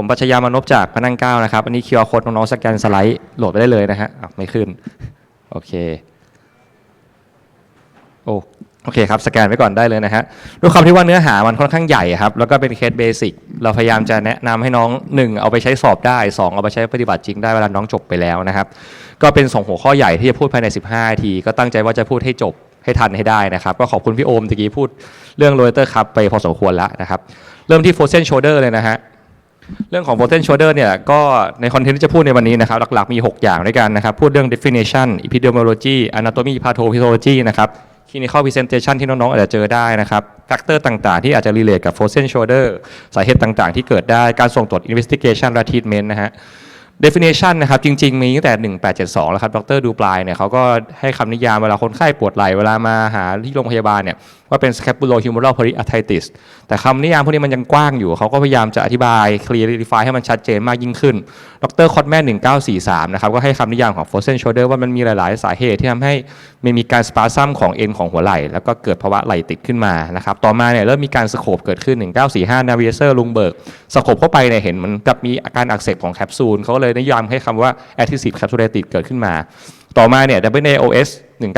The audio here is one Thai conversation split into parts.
ผมปัชญามานพจากพนังเก้านะครับ อันนี้คิวอาร์โค้ดน้องๆสแกนสไลด์โหลดไปได้เลยนะฮะอะไม่ขึ้น โอเค โอ้โอเคครับ สแกนไว้ก่อนได้เลยนะฮะด้วยความที่ว่าเนื้อหามันค่อนข้างใหญ่ครับ แล้วก็เป็นเคสเบสิกเราพยายามจะแนะนำให้น้อง 1 เอาไปใช้สอบได้ 2 เอาไปใช้ปฏิบัติจริงได้เวลาน้องจบไปแล้วนะครับ ก็เป็นสองหัวข้อใหญ่ที่จะพูดภายใน 15นาที ก็ตั้งใจว่าจะพูดให้จบให้ทันให้ได้นะครับ ก็ขอบคุณพี่โอมตะกี้พูดเรื่องโรเตอร์ครับไปพอสมควรแล้วนะครับ เริ่มที่ frozen shoulder เลยนะฮะ เรื่องของ frozen shoulder เนี่ยก็ในคอนเทนต์ที่จะพูดในวันนี้นะครับ หลักๆมี 6 อย่างด้วยกันนะครับ พูดเรื่อง definition epidemiology anatomy pathophysiology นะครับ clinical presentation ที่น้องๆอาจจะเจอได้นะครับ factor ต่างๆ ที่อาจจะ relate กับ frozen shoulder สาเหตุต่างๆ ที่เกิดได้การส่งตรวจ investigation และ treatment นะฮะ definition นะครับจริงๆ มีตั้งแต่ 1872 แล้วครับ ดรดูปลายเนี่ยเขาก็ให้คำนิยามเวลาคนไข้ปวดไหล่เวลามาหาที่โรงพยาบาลเนี่ย ว่าเป็น scapulohumeral periarthritis แต่คำนิยามพวกนี้มันยังกว้างอยู่ เขาก็พยายามจะอธิบาย clarify ให้มันชัดเจนมากยิ่งขึ้น ดรคอตแมน1943 นะครับ ก็ให้คำนิยามของ frozen shoulder ว่ามันมีหลาย ๆ สาเหตุที่ทำให้มันมีการสปาซัมของเอ็นของหัวไหล่ แล้วก็เกิดภาวะไหล่ติดขึ้นมานะครับ ต่อมาเนี่ยเริ่มมีการสโคปเกิดขึ้น 1945 นาวิเซอร์ลุงเบิร์กสโคปเข้าไปเนี่ยเห็นมันกับมีอาการอักเสบของแคปซูลเขาเลยนิยามให้คำว่า adhesive capsulated เกิดขึ้นมา ต่อมาเนี่ย WNAOS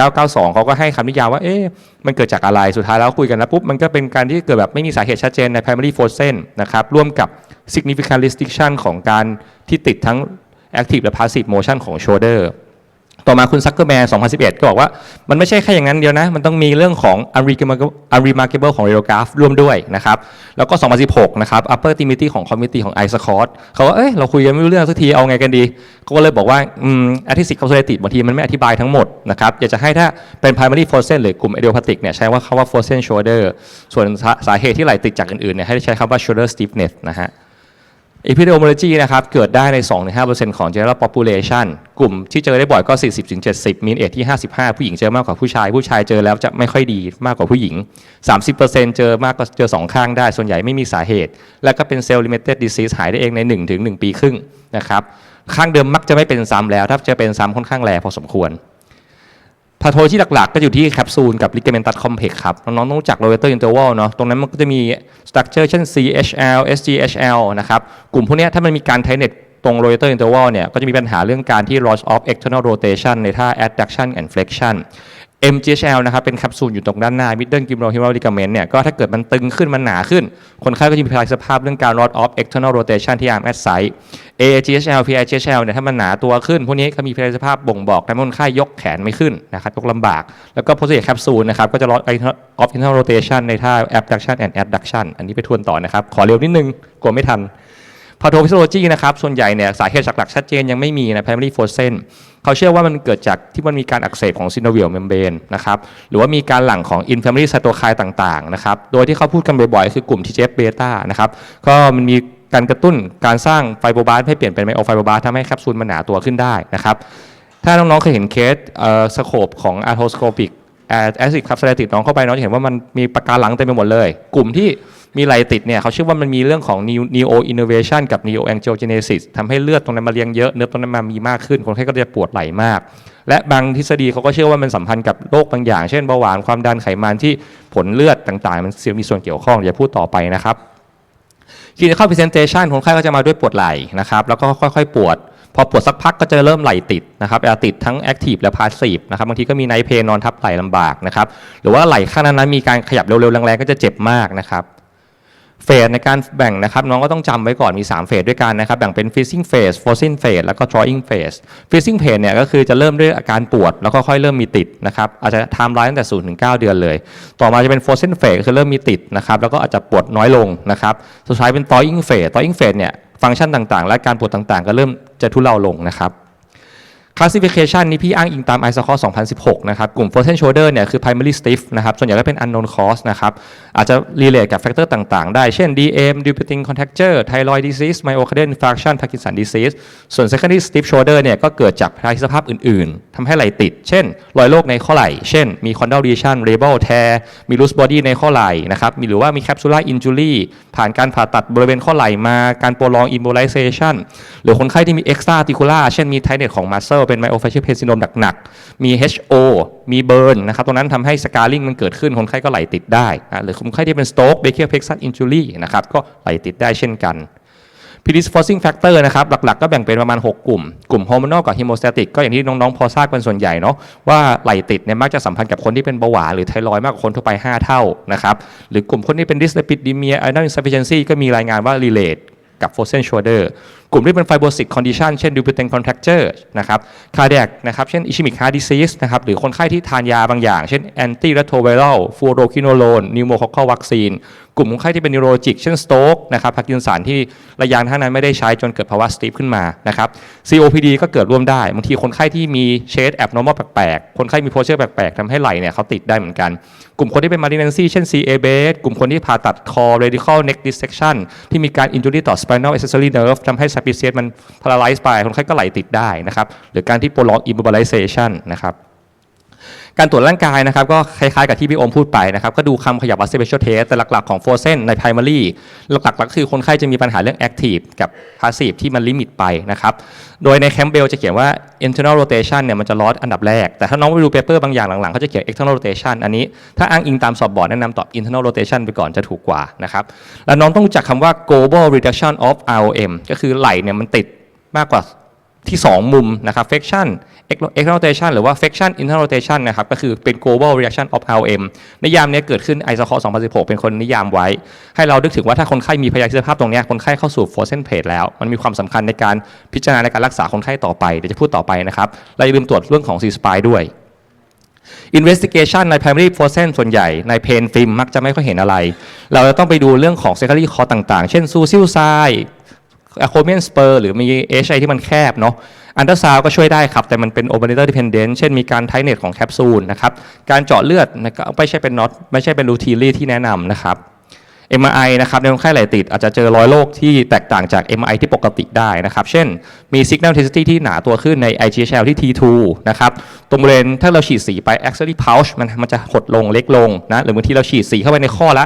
1992 เขาก็ให้คำนิยามว่า เอ๊ะ มันเกิดจากอะไร สุดท้ายแล้วคุยกันแล้วปุ๊บ มันก็เป็นการที่เกิดแบบไม่มีสาเหตุชัดเจนใน primary frozen นะครับ ร่วมกับ significant restriction ของการที่ติดทั้ง active และ passive motion ของ shoulder ต่อมาคุณซักเกอร์แมน2011 ก็บอกว่ามันไม่ใช่แค่อย่างนั้นเดียวนะ มันต้องมีเรื่องของ unremarkable unremarkable ของ radiograph ร่วมด้วยนะครับ แล้วก็ 2016 นะครับ upper extremity ของ committee ของ i s c o t เขาว่าเอ้ยเราคุยกันไม่รู้เรื่องสักทีเอาไงกันดีเขาก็เลยบอกว่าอืม adhesive capsulated บางทีมันไม่อธิบายทั้งหมดนะครับ อยากจะให้ถ้าเป็น primary frozen หรือกลุ่ม idiopathic เนี่ยใช้ว่าคำว่า frozen shoulder ส่วนสาสาเหตุที่ไหลติดจากอื่นๆเนี่ยให้ใช้คำว่า shoulder stiffness นะฮะ epidemiology นะครับเกิดได้ใน 2-5%ของ general population กลุ่มที่เจอได้บ่อยก็ 40-70 mean age ที่ 55 ผู้หญิงเจอมากกว่าผู้ชาย ผู้ชายเจอแล้วจะไม่ค่อยดีมากกว่าผู้หญิง 30%เจอมากก็เจอ 2 ข้างได้ ส่วนใหญ่ไม่มีสาเหตุ แล้วก็เป็น cell limited disease หายได้เองใน 1-1 ปีครึ่งนะครับ ข้างเดิมมักจะไม่เป็นซ้ำแล้ว ถ้าจะเป็นซ้ำค่อนข้างแรงพอสมควร พาโทที่หลักๆ ก็อยู่ที่แคปซูลกับลิแกเมนตัลคอมเพล็กต์ครับ น้องๆต้องรู้จัก rotator interval เนาะตรงนั้นมันก็จะมีสตรัคเจอร์เช่น CHL SGHL นะครับ กลุ่มพวกนี้ถ้ามันมีการไทเน็ตตรง rotator interval เนี่ย ก็จะมีปัญหาเรื่องการที่ loss of external rotation ในท่า adduction and flexion MGHL นะครับเป็นแคปซูลอยู่ตรงด้านหน้า middle gimbalhumeral ligament เนี่ยก็ถ้าเกิดมันตึงขึ้นมันหนาขึ้น คนไข้ก็จะมีพลายสภาพเรื่องการ loss of external rotation ที่ arm at site AGHL PIGHL เนี่ยถ้ามันหนาตัวขึ้น พวกนี้ก็มีพลายสภาพบ่งบอกทำให้คนไข้ยกแขนไม่ขึ้นนะครับยกลำบาก แล้วก็ posterior capsule นะครับก็จะ loss of internal rotation ในท่า abduction and adduction อันนี้ไปทวนต่อนะครับ ขอเร็วนิดนึงกลัวไม่ทันพาโทฟิสิโลจีนะครับส่วนใหญ่เนี่ยสาเหตุหลักๆชัดเจนยังไม่มีนะ primary frozen เขาเชื่อว่ามันเกิดจากที่มันมีการอักเสบของ synovial membrane นะครับหรือว่ามีการหลั่งของ inflammatory cytokine ต่างๆนะครับโดยที่เขาพูดกันบ่อยๆคือกลุ่ม TGF beta นะครับก็มันมีการกระตุ้นการสร้างไฟโบบาสให้เปลี่ยนเป็นไมโอไฟโบบาสทำให้แคปซูลมันหนาตัวขึ้นได้นะครับถ้าน้องๆเคยเห็นเคสเอ่อสโคปของ arthroscopic แอซิดครับสเตติดน้องเข้าไปน้องจะเห็นว่ามันมีปะการังเต็มไปหมดเลย กลุ่มที่ มีไหลติดเนี่ยเขาเชื่อว่ามันมีเรื่องของ neo innervation กับ neo angiogenesis ทำให้เลือดตรงนั้นมาเลี้ยงเยอะเนื้อตรงนั้นมามีมากขึ้น คนไข้ก็จะปวดไหลมาก และบางทฤษฎีเขาก็เชื่อว่ามันสัมพันธ์กับโรคบางอย่าง เช่นเบาหวานความดันไขมันที่ผลเลือดต่างๆ มันมีส่วนเกี่ยวข้องอย่าพูดต่อไปนะครับ clinical presentation คนไข้ก็จะมาด้วยปวดไหล่นะครับแล้วก็ค่อยๆ ปวดพอปวดสักพักก็จะเริ่มไหลติดนะครับอาจติดทั้ง active และ passive นะครับบางทีก็มี night pain นอนทับไหลลำบากนะครับหรือว่าไหลข้างนั้นมีการขยับเร็วๆแรงๆก็จะเจ็บมากนะครับ เฟสในการแบ่งนะครับน้องก็ต้องจำไว้ก่อนมี 3 เฟสด้วยกันนะครับแบ่งเป็น freezing phase frozen phase แล้วก็ drawing phase freezing phase เนี่ยก็คือจะเริ่มด้วยอาการปวด แล้วก็ค่อยเริ่มมีติดนะครับอาจจะ time line ตั้งแต่0ถึง9เดือนเลย ต่อมาจะเป็น frozen phase คือเริ่มมีติดนะครับแล้วก็อาจจะปวดน้อยลงนะครับสุดท้ายเป็น thawing phase thawing phase เนี่ยฟังก์ชันต่างๆ และการปวดต่างๆ ก็เริ่มจะทุเลาลงนะครับ classification นี้พี่อ้างอิงตาม i s o c o 2016 นะครับ กลุ่ม frozen shoulder เนี่ยคือ primary stiff นะครับ ส่วนใหญ่ก็เป็น unknown cause นะครับ อาจจะ relate กับ factor ต่างๆ ได้ เช่น DM debilitating contracture thyroid disease myocardial infarction Parkinson disease ส่วน secondary stiff shoulder เนี่ยก็เกิดจากพลายสภาพอื่นๆ ทำให้ไหล่ติด เช่น รอยโรคในข้อไหล่ เช่น มี condyle lesion labral tear มี loose body ในข้อไหล่นะครับ มีหรือว่ามี capsular injury ผ่านการผ่าตัดบริเวณข้อไหล่มา การ prolong embolization หรือคนไข้ที่มี extra articular เช่นมี tightness ของ muscle เป็น myofascial pain syndrome หนักๆ มี HO มีเบิร์นนะครับ ตรงนั้นทำให้ scarring มันเกิดขึ้น คนไข้ก็ไหลติดได้นะหรือคนไข้ที่เป็น stroke brachial plexus injury นะครับ ก็ไหลติดได้เช่นกัน predisposing factor นะครับ หลักๆ ก็แบ่งเป็นประมาณ 6 กลุ่ม กลุ่ม hormonal กับ hemostatic ก็อย่างที่น้อง ๆ พอทราบกันส่วนใหญ่เนาะว่าไหลติดเนี่ยมักจะสัมพันธ์กับคนที่เป็นเบาหวานหรือไทรอยด์มากกว่าคนทั่วไป 5 เท่านะครับ หรือกลุ่มคนที่เป็น dyslipidemia iron insufficiency ก็มีรายงานว่า relate กับ frozen shoulder กลุ่มที่เป็น fibrotic อนดิชันเช่น Dupuyten contracture นะครับคาแดกนะครับเช่นอิชิมิกฮาร์ดซิสส์นะครับหรือคนไข้ที่ทานยาบางอย่าง เช่น anti retroviral fluoroquinolone pneumococcal vaccine กลุ่มคนไข้ที่เป็นนิโรจิกเช่น stroke นะครับพักยินสารที่ระยะท่านั้นไม่ได้ใช้จนเกิดภาวะสตีฟขึ้นมานะครับ COPD ก็เกิดร่วมได้บางทีคนไข้ที่มีเชดแอบนอร์มอลแปลกๆ คนไข้มีโพเชอร์แปลกๆทำให้ไหลเนี่ยเขาติดได้เหมือนกัน กลุ่มคนที่เป็นมาริเนนซี่เช่น CA b a s กลุ่มคนที่ผ่าตัดคอ radical neck dissection ที่มีการ injury ต่อ spinal accessory nerve ทำให้ปิเซตมันพาราไลซ์ไปคนไข้ก็ไหลติดได้นะครับหรือการที่โปรลองอิมบาลไลเซชันนะครับ การตรวจร่างกายนะครับก็คล้ายๆกับที่พี่โอมพูดไปนะครับก็ดูคำขยับวั s p e c i a l test แต่หลักๆของ f o r s e n ใน primary หลักๆก็คือคนไข้จะมีปัญหาเรื่อง active กับ passive ที่มันลิมิตไปนะครับโดยในแคมเบลจะเขียนว่า internal rotation เนี่ยมันจะลอสอันดับแรก แต่ถ้าน้องไปดูเปเปอร์บางอย่างหลังๆเขาจะเขียน external rotation อันนี้ถ้าอ้างอิงตามสอบบอร์ดแนะนำตอบ internal rotation ไปก่อนจะถูกกว่านะครับแล้วน้องต้องรู้จักคำว่า global reduction of ROM ก็คือไหลเนี่ยมันติดมากกว่า ที่ 2 มุมนะครับ flexion external rotation หรือว่า flexion internal rotation นะครับก็คือเป็น global reaction of RM นิยามเนี้ยเกิดขึ้นไอซ c คอ2016 เป็นคนนิยามไว้ ให้เราดึกถึงว่าถ้าคนไข้มีพยาธิสภาพตรงนี้คนไข้เข้าสู่ frozen phase แล้ว มันมีความสำคัญในการพิจารณาในการรักษาคนไข้ต่อไป เดี๋ยวจะพูดต่อไปนะครับเราอย่าลืมตรวจเรื่องของ C spine ด้วย investigation ใน primary frozen ส่วนใหญ่ใน pain film มักจะไม่ค่อยเห็นอะไร เราจะต้องไปดูเรื่องของ secondary cause ต่างๆ เช่น suicide อะโคเมียนสเปอร์หรือมี HI ที่มันแคบเนาะอันเดอร์ซาวก็ช่วยได้ครับ แต่มันเป็นโอเปอเรเตอร์ดิพ n เดนต์เช่นมีการไทเนตของแคปซูลนะครับ การเจาะเลือดนะก็ไม่ใช่เป็นน็อตไม่ใช่เป็นรูทีลี่ที่แนะนำนะครับ MRI นะครับในคนไข้ไหลติดอาจจะเจอรอยโรคที่แตกต่างจาก MRI ที่ปกติได้นะครับ เช่นมี signal intensity ที่หนาตัวขึ้นใน IGHL ที่ T2 นะครับ ตรงบริเวณถ้าเราฉีดสีไป axillary pouch มันมันจะหดลงเล็กลงนะหรือบางทีเราฉีดสีเข้าไปในข้อละ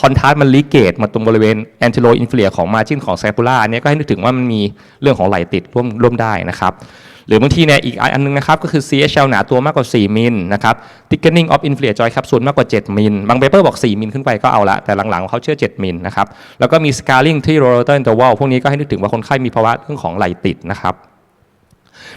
คอนทราสต์มันลีเกตมาตรงบริเวณ anterior inferior ของ margin ของ scapula อันนี้ก็ให้นึกถึงว่ามันมีเรื่องของไหลติดร่วมร่วมได้นะครับ หรือบางทีเนี่ยอีกอันนึงนะครับ ก็คือ CHL หนาตัวมากกว่า 4 มิลนะครับ thickening of inferior joint capsule มากกว่า 7 มิล บางเปเปอร์บอก 4 มิลขึ้นไปก็เอาละ แต่หลังๆเขาเชื่อ 7 มิลนะครับ แล้วก็มี scarring ที่ rotator interval พวกนี้ก็ให้นึกถึงว่าคนไข้มีภาวะเรื่องของไหลติดนะครับ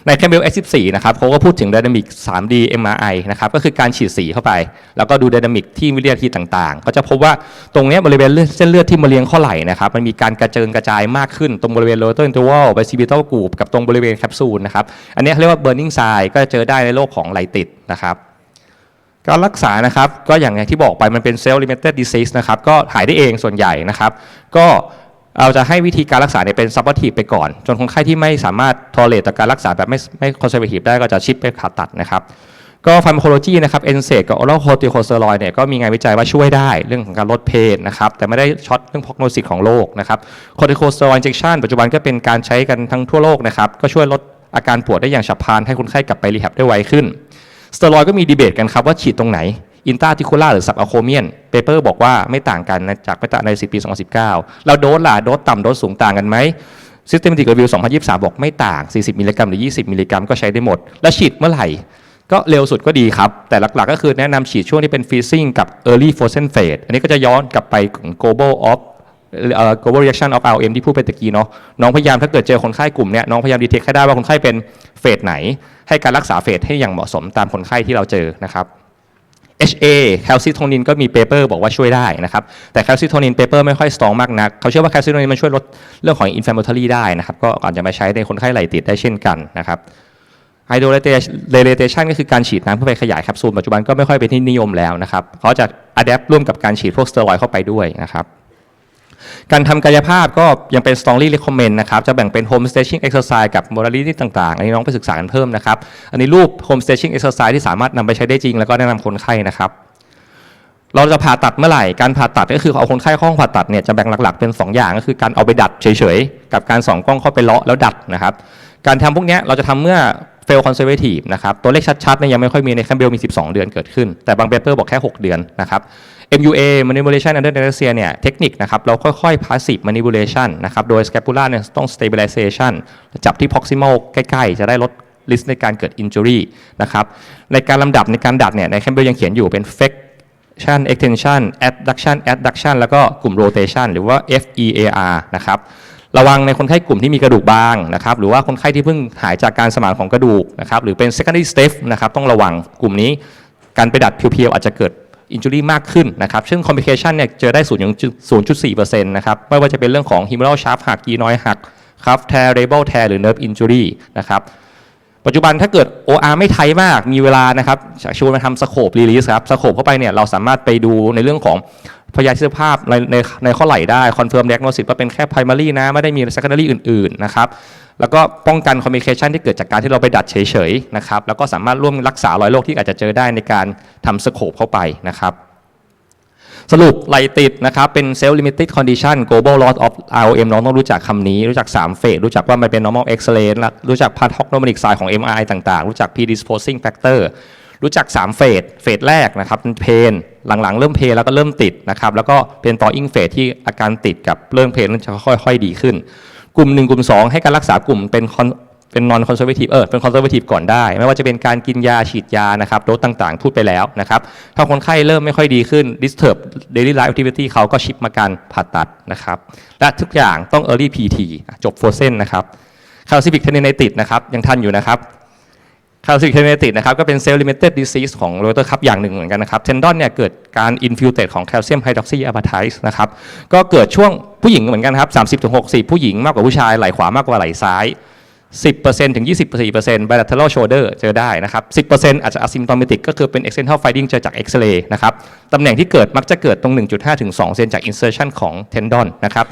ในแคมเบล S14 นะครับเขาก็พูดถึง Dynamic 3D MRI นะครับก็คือการฉีดสีเข้าไป แล้วก็ดู Dynamic ที่วิทยาทีต่างๆ ก็จะพบว่าตรงนี้บริเวณเส้นเลือดที่มาเลี้ยงข้อไหล่นะครับมันมีการกระเจิงกระจายมากขึ้นตรงบริเวณ lower interval bicipital group กับตรงบริเวณแคปซูลนะครับอันนี้เรียกว่า burning sign ก็จะเจอได้ในโรคของไหลติดนะครับการรักษานะครับก็อย่างที่บอกไปมันเป็น self limited disease นะครับก็หายได้เองส่วนใหญ่นะครับก็ เราจะให้วิธีการรักษาเนี่ยเป็น supportive ไปก่อน จนคนไข้ที่ไม่สามารถ tolerate ต่อการรักษาแบบไม่ไม่ conservative ได้ก็จะชิปไปผ่าตัดนะครับก็ pharmacology นะครับ NSAID กับ oral corticosteroid เนี่ยก็มีงานวิจัยว่าช่วยได้เรื่องของการลดเพนนะครับแต่ไม่ได้ช็อตเรื่อง prognosis ของโรคนะครับ corticosteroid injection ปัจจุบันก็เป็นการใช้กันทั้งทั่วโลกนะครับก็ช่วยลดอาการปวดได้อย่างฉับพลันให้คนไข้กลับไปรีแฮบได้ไวขึ้นสเตียรอยก็มีดีเบตกันครับว่าฉีดตรงไหนอินตาทิคูล่าหรือซับอะโคเมียน เปเปอร์บอกว่าไม่ต่างกันนะจากไปตะในสิปี 2019แล้วโดสล่ะโดสต่ำโดสสูงต่างกันไหม Systematic Review 2023 บอกไม่ต่าง 40 มิลลิกรัมหรือ 20 มิลลิกรัมก็ใช้ได้หมด แล้วฉีดเมื่อไหร่ ก็เร็วสุดก็ดีครับ แต่หลักๆ ก็คือแนะนำฉีดช่วงที่เป็น freezing กับ early frozen phase อันนี้ก็จะย้อนกลับไปของ global of global reaction of ROM ที่พูดไปตะกี้เนาะน้องพยายามถ้าเกิดเจอคนไข้กลุ่มเนี้ยน้องพยายามดีเทคให้ได้ว่าคนไข้เป็นเฟสไหน ให้การรักษาเฟสให้อย่างเหมาะสมตามคนไข้ที่เราเจอนะครับ HA แคลซิโทนินก็มีเปเปอร์บอกว่าช่วยได้นะครับแต่แคลซิโทนินเปเปอร์ไม่ค่อยสตรองมากนัก เขาเชื่อว่าแคลซิโทนินมันช่วยลดเรื่องของอินฟลามมทอรี่ได้นะครับก็อาจจะมาใช้ในคนไข้ไหลติดได้เช่นกันนะครับไฮโดรเลเตชันก็คือการฉีดน้ำเพื่อไปขยายแคปซูลปัจจุบันก็ไม่ค่อยเป็นที่นิยมแล้วนะครับเขาจะอัดแอปร่วมกับการฉีดพวกสเตียรอยด์เข้าไปด้วยนะครับ การทำกายภาพก็ยังเป็น strongly recommend นะครับ จะแบ่งเป็น home stretching exercise กับ modality ต่างๆ อันนี้น้องไปศึกษากันเพิ่มนะครับ อันนี้รูป home stretching exercise ที่สามารถนำไปใช้ได้จริง แล้วก็แนะนำคนไข้นะครับเราจะผ่าตัดเมื่อไหร่ การผ่าตัดก็คือเอาคนไข้เข้าห้องผ่าตัดเนี่ยจะแบ่งหลักๆเป็น 2 อย่างก็คือการเอาไปดัดเฉยๆ กับการส่องกล้องเข้าไปเลาะแล้วดัดนะครับ การทำพวกนี้เราจะทำเมื่อ fail conservative นะครับตัวเลขชัดๆเนี่ยยังไม่ค่อยมีในแคมเบลมี 12 เดือนเกิดขึ้น แต่บางเปเปอร์บอกแค่ 6 เดือนนะครับ MUA manipulation under anesthesia เนี่ยเทคนิคนะครับเราค่อยๆ passive manipulation นะครับโดย scapula เนี่ยต้อง stabilization จับที่ proximal ใกล้ๆ จะได้ลด risk ในการเกิด injury นะครับในการลำดับในการดัดเนี่ยในแคมเบลยังเขียนอยู่เป็น flexion extension adduction adduction แล้วก็กลุ่ม rotation หรือว่า FEAR นะครับ ระวังในคนไข้กลุ่มที่มีกระดูกบางนะครับหรือว่าคนไข้ที่เพิ่งหายจากการสมานของกระดูกนะครับหรือเป็น secondary step นะครับต้องระวังกลุ่มนี้การไปดัดเพียวๆอาจจะเกิด injury มากขึ้นนะครับซึ่ง complication เนี่ยเจอได้0.4%นะครับไม่ว่าจะเป็นเรื่องของ humeral shaft หักกีน้อยหักครับ tear label tear หรือ nerve injury นะครับปัจจุบันถ้าเกิด OR ไม่ไทยมากมีเวลานะครับชวนมาทำสโคปรีลิสครับสโคปเข้าไปเนี่ยเราสามารถไปดูในเรื่องของ พยาธิสภาพในในในข้อไหล่ได้คอนเฟิร์ม d ด a g n o s i s ว่าเป็นแค่ primary นะ ไม่ได้มี secondary อื่น ๆ นะครับ แล้วก็ป้องกัน complication ที่เกิดจากการที่เราไปดัดเฉย ๆ นะครับ แล้วก็สามารถร่วมรักษารอยโรคที่อาจจะเจอได้ในการทำสโคปเข้าไปนะครับสรุปไหลติดนะครับ เป็น self limited condition global loss of ROM น้องต้องรู้จักคำนี้ รู้จัก3เฟสรู้จักว่ามันเป็น normal X-ray และรู้จัก pathognomonic sign ของ MRI ต่าง ๆ รู้จัก predisposing factor รู้จัก3เฟสเฟสแรกนะครับเป็นเพน หลังๆ เริ่มเพนแล้วก็เริ่มติดนะครับแล้วก็เป็นต่ออิงเฟสที่อาการติดกับเริ่มเพนจะค่อย ๆ ดีขึ้น กลุ่ม 1 กลุ่ม 2 ให้การรักษากลุ่มเป็นเป็น non conservative เออเป็น conservative ก่อนได้ ไม่ว่าจะเป็นการกินยาฉีดยานะครับโดสต่างๆ พูดไปแล้วนะครับถ้าคนไข้เริ่มไม่ค่อยดีขึ้น disturb daily life activity เขาก็ชิปมาการผ่าตัดนะครับ และทุกอย่างต้อง early PT จบโฟเซนนะครับ calcific tendinitis นะครับยังทันอยู่นะครับ calcific tendinitis นะครับก็เป็น cell limited disease ของโรเตอร์คัพอย่างหนึ่งเหมือนกันนะครับ tendon เนี่ยเกิดการ infiltrate ของ calcium hydroxyapatite นะครับก็เกิดช่วงผู้หญิงเหมือนกันครับ30-60 ผู้หญิงมากกว่าผู้ชายไหล่ขวามากกว่าไหล่ซ้าย 10%ถึง 24% bilateral shoulder เจอได้นะครับ 10%อาจจะ asymptomatic ก็คือเป็น accidental finding เจอจาก X-ray นะครับตำแหน่งที่เกิดมักจะเกิดตรง 1.5ถึง2เซนจาก insertion ของ tendon นะครับ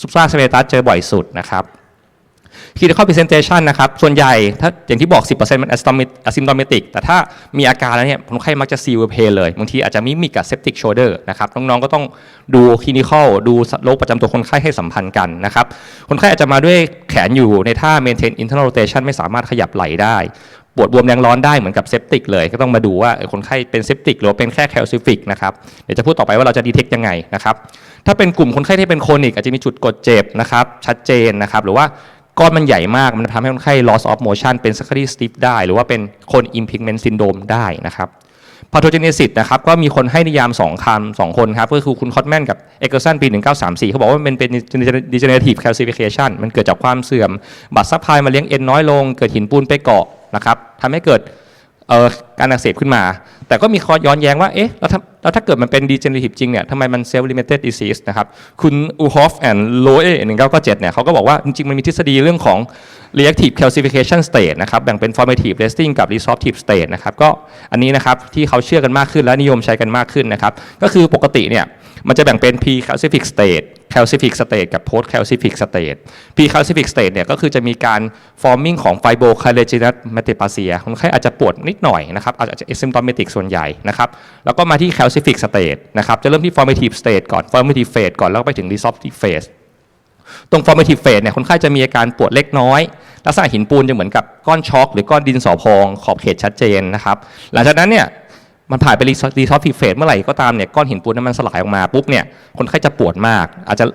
supra serratus เจอบ่อยสุดนะครับ clinical presentation นะครับส่วนใหญ่ถ้าอย่างที่บอก 10%มัน asymptomatic แต่ถ้ามีอาการแล้วเนี่ยคนไข้มักจะ severe pain เลย บางทีอาจจะมิมิกับ septic shoulder นะครับน้องๆก็ต้องดู clinical ดูโรคประจำตัวคนไข้ให้สัมพันธ์กันนะครับคนไข้อาจจะมาด้วยแขนอยู่ในท่า maintain internal rotation ไม่สามารถขยับไหลได้ปวดบวมแรงร้อนได้เหมือนกับเซปติกเลย ก็ต้องมาดูว่าคนไข้เป็นเซปติกหรือเป็นแค่แคลซิฟิกนะครับเดี๋ยวจะพูดต่อไปว่าเราจะดีเทคยังไงนะครับถ้าเป็นกลุ่มคนไข้ที่เป็นโคนิกอาจจะมีจุดกดเจ็บนะครับชัดเจนนะครับหรือว่า ก้อนมันใหญ่มากมันทำให้คนไข้ loss of motion เป็น secondary stiff ได้ หรือว่าเป็นคน impingement syndrome ได้นะครับ pathogenesis นะครับก็มีคนให้นิยาม2คำสองคนครับก็คือคุณคอตแมนกับเอเกอร์สันปี 1934 เขาบอกว่ามันเป็น degenerative calcification มันเกิดจากความเสื่อม บัตรซัพพลายมาเลี้ยงเอ็นน้อยลง เกิดหินปูนไปเกาะนะครับทำให้เกิดเอ่อการอักเสบขึ้นมา แต่ก็มีข้อย้อนแย้งว่า เอ๊ะ แล้วถ้าแล้วถ้าเกิดมันเป็น degenerative จริงเนี่ยทำไมมัน self limited disease นะครับ คุณอูฮอฟแอนด์โลเอเนก็เนี่ยเขาก็บอกว่าจริงๆ มันมีทฤษฎีเรื่องของ reactive calcification state นะครับ แบ่งเป็น formative resting กับ resorptive state นะครับ ก็อันนี้นะครับที่เขาเชื่อกันมากขึ้นและนิยมใช้กันมากขึ้นนะครับ ก็คือปกติเนี่ยมันจะแบ่งเป็น pre calcific state calcific state กับ post calcific state pre calcific state เนี่ยก็คือจะมีการ forming ของ fibrocollagenous metaplasia คนไข้อาจจะปวดนิดหน่อยนะครับ อาจจะ asymptomatic ส่วนใหญ่นะครับ แล้วก็มาที่ calcific state นะครับ จะเริ่มที่ formative state ก่อน formative phase ก่อนแล้วไปถึง resorptive phase ตรง formative phase เนี่ยคนไข้จะมีอาการปวดเล็กน้อย ลักษณะหินปูนจะเหมือนกับก้อนช็อกหรือก้อนดินสอพองขอบเขตชัดเจนนะครับ หลังจากนั้นเนี่ยมันผ่านไปรีซอฟทีเฟสเมื่อไหร่ก็ตามเนี่ยก้อนหินปูนนั้นมันสลายออกมาปุ๊บเนี่ยคนไข้จะปวดมาก อาจจะ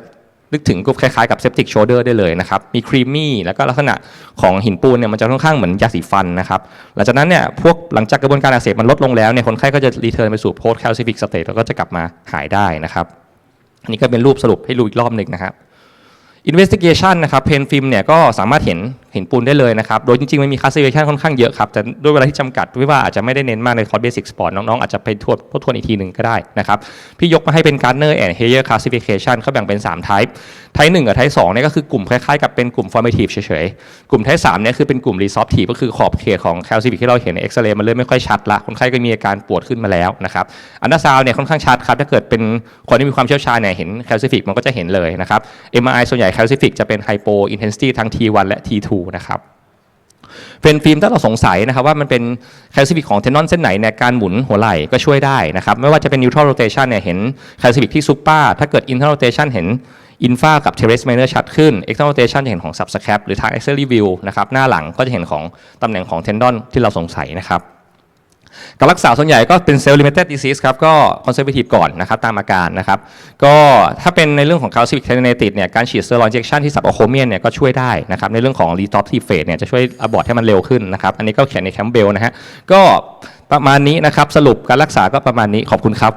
นึกถึงก็คล้ายๆกับเซปติกโชเดอร์ได้เลยนะครับ มีครีมมี่แล้วก็ลักษณะของหินปูนเนี่ยมันจะค่อนข้างเหมือนยาสีฟันนะครับ หลังจากนั้นเนี่ยพวกหลังจากกระบวนการอักเสบมันลดลงแล้วเนี่ยคนไข้ก็จะรีเทิร์นไปสู่โพสต์แคลซิฟิกสเตตแล้วก็จะกลับมาหายได้นะครับ อันนี้ก็เป็นรูปสรุปให้ดูอีกรอบหนึ่งนะครับ investigation นะครับเพนฟิล์มเนี่ยก็สามารถเห็น ห็นปูนได้เลยนะครับ โดยจริงๆมันมี classification ค่อนข้างเยอะครับ แต่ด้วยเวลาที่จำกัดวิว่าอาจจะไม่ได้เน้นมากในคอร์สเบสิกสปอร์ตน้องๆ อาจจะไปทวนทบทวนอีกทีหนึ่งก็ได้นะครับ พี่ยกมาให้เป็น Gardner and Heyer classification เขาแบ่งเป็น3 type type 1กับ type 2เนี่ยก็คือกลุ่มคล้ายๆกับเป็นกลุ่ม formative เฉยๆ กลุ่ม type 3เนี่ยคือเป็นกลุ่ม resorptive ก็คือขอบเขตของ calcific ที่เราเห็นในเอ็กซเรย์มันเริ่มไม่ค่อยชัดละคนไข้ก็มีอาการปวดขึ้นมาแล้วนะครับอันดาซาวเนี่ยค่อนข้างชัดครับถ้าเกิดเป็นคนที่มีความเชี่ยวชาญเนี่ยเห็น calcific มันก็จะเห็นเลยนะครับ MRI ส่วนใหญ่ calcific จะเป็น hypo intensity ทั้ง T1 และ T2 นะครับเป็นฟิล์มถ้าเราสงสัยนะครับว่ามันเป็นแคลซิฟิกของเทนนอนเส้นไหนในการหมุนหัวไหล่ก็ช่วยได้นะครับ ไม่ว่าจะเป็นนิวทรัลโรเตชันเนี่ยเห็นแคลซิฟิกที่ซุปเปอร์ถ้าเกิดอินทรัลโรเตชันเห็นอินฟากับเทเรสเมเนอร์ชัดขึ้น external rotation จะเห็นของสับสแครปหรือทางเอ็กซ์เซอร์รีวิวนะครับหน้าหลังก็จะเห็นของตำแหน่งของเทนดอนที่เราสงสัยนะครับ การรักษาส่วนใหญ่ก็เป็นเซลล์ลิมิเต็ดดิซีสครับก็คอนเซอร์วทีฟก่อนนะครับตามอาการนะครับก็ถ้าเป็นในเรื่องของคาลซิฟิกเทนเนติดเนี่ยการฉีด steroid injection ที่สับโอโคเมียนเนี่ยก็ช่วยได้นะครับในเรื่องของรีทอปทีเฟสเนี่ยจะช่วยอบอร์ให้มันเร็วขึ้นนะครับอันนี้ก็เขียนในแคมเบลนะฮะก็ประมาณนี้นะครับสรุปการรักษาก็ประมาณนี้ขอบคุณครับ